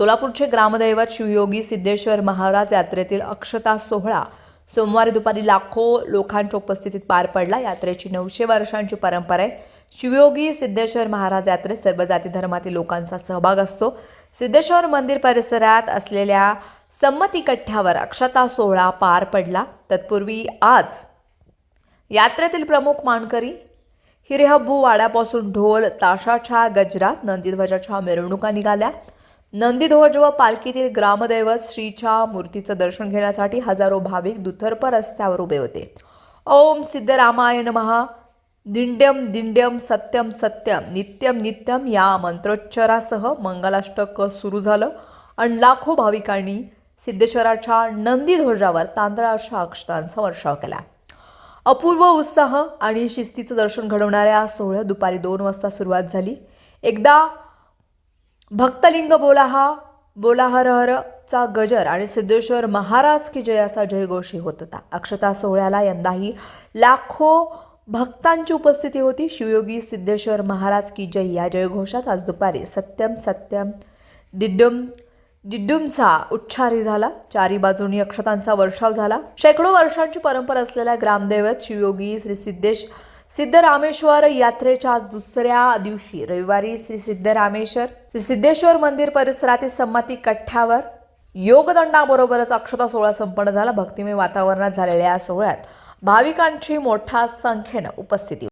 सोलापूरचे ग्रामदैवत शिवयोगी सिद्धेश्वर महाराज यात्रेतील अक्षता सोहळा सोमवारी दुपारी लाखो लोकांच्या उपस्थितीत पार पडला. यात्रेची नऊशे वर्षांची परंपरा आहे. शिवयोगी सिद्धेश्वर महाराज यात्रेत सर्व जाती धर्मातील लोकांचा सहभाग असतो. सिद्धेश्वर मंदिर परिसरात असलेल्या संमती कठ्ठ्यावर अक्षता सोहळा पार पडला. तत्पूर्वी आज यात्रेतील प्रमुख मानकरी हिरेहब्बू वाड्यापासून ढोल ताशाच्या गजरात नंदीध्वजाच्या मिरवणुका निघाल्या. नंदीध्वज व पालखीतील ग्रामदैवत श्रीच्या मूर्तीचं दर्शन घेण्यासाठी हजारो भाविक दुतर्प रस्त्यावर उभे होते. ओम सिद्धरामाय महा दिंड्यम दिंड्यम सत्यम सत्यम नित्यम नित्यम या मंत्रोच्चारासह मंगलाष्टक सुरू झालं आणि लाखो भाविकांनी सिद्धेश्वराच्या नंदीध्वजावर तांदळाच्या अक्षतांचा वर्षाव केला. अपूर्व उत्साह आणि शिस्तीचं दर्शन घडवणाऱ्या सोहळ्यात दुपारी दोन वाजता सुरुवात झाली. एकदा भक्तलिंग बोलाहा बोला हर हर चा गजर आणि सिद्धेश्वर महाराज की जय असा जयघोषही होत होता. अक्षता सोहळ्याला यंदाही लाखो भक्तांची उपस्थिती होती. शिवयोगी सिद्धेश्वर महाराज की जय या जयघोषात आज दुपारी सत्यम सत्यम दिड्डम दिड्डुमचा उच्चारी झाला. चारी बाजूनी अक्षतांचा वर्षाव झाला. शेकडो वर्षांची परंपरा असलेल्या ग्रामदैवत शिवयोगी श्री सिद्धेश सिद्धरामेश्वर यात्रेच्या आज दुसऱ्या दिवशी रविवारी श्री सिद्धरामेश्वर श्री सिद्धेश्वर मंदिर परिसरातील संमती कठ्ठ्यावर योगदंडाबरोबरच अक्षता सोहळा संपन्न झाला. भक्तिमय वातावरणात झालेल्या या सोहळ्यात भाविकांची मोठ्या संख्येनं उपस्थिती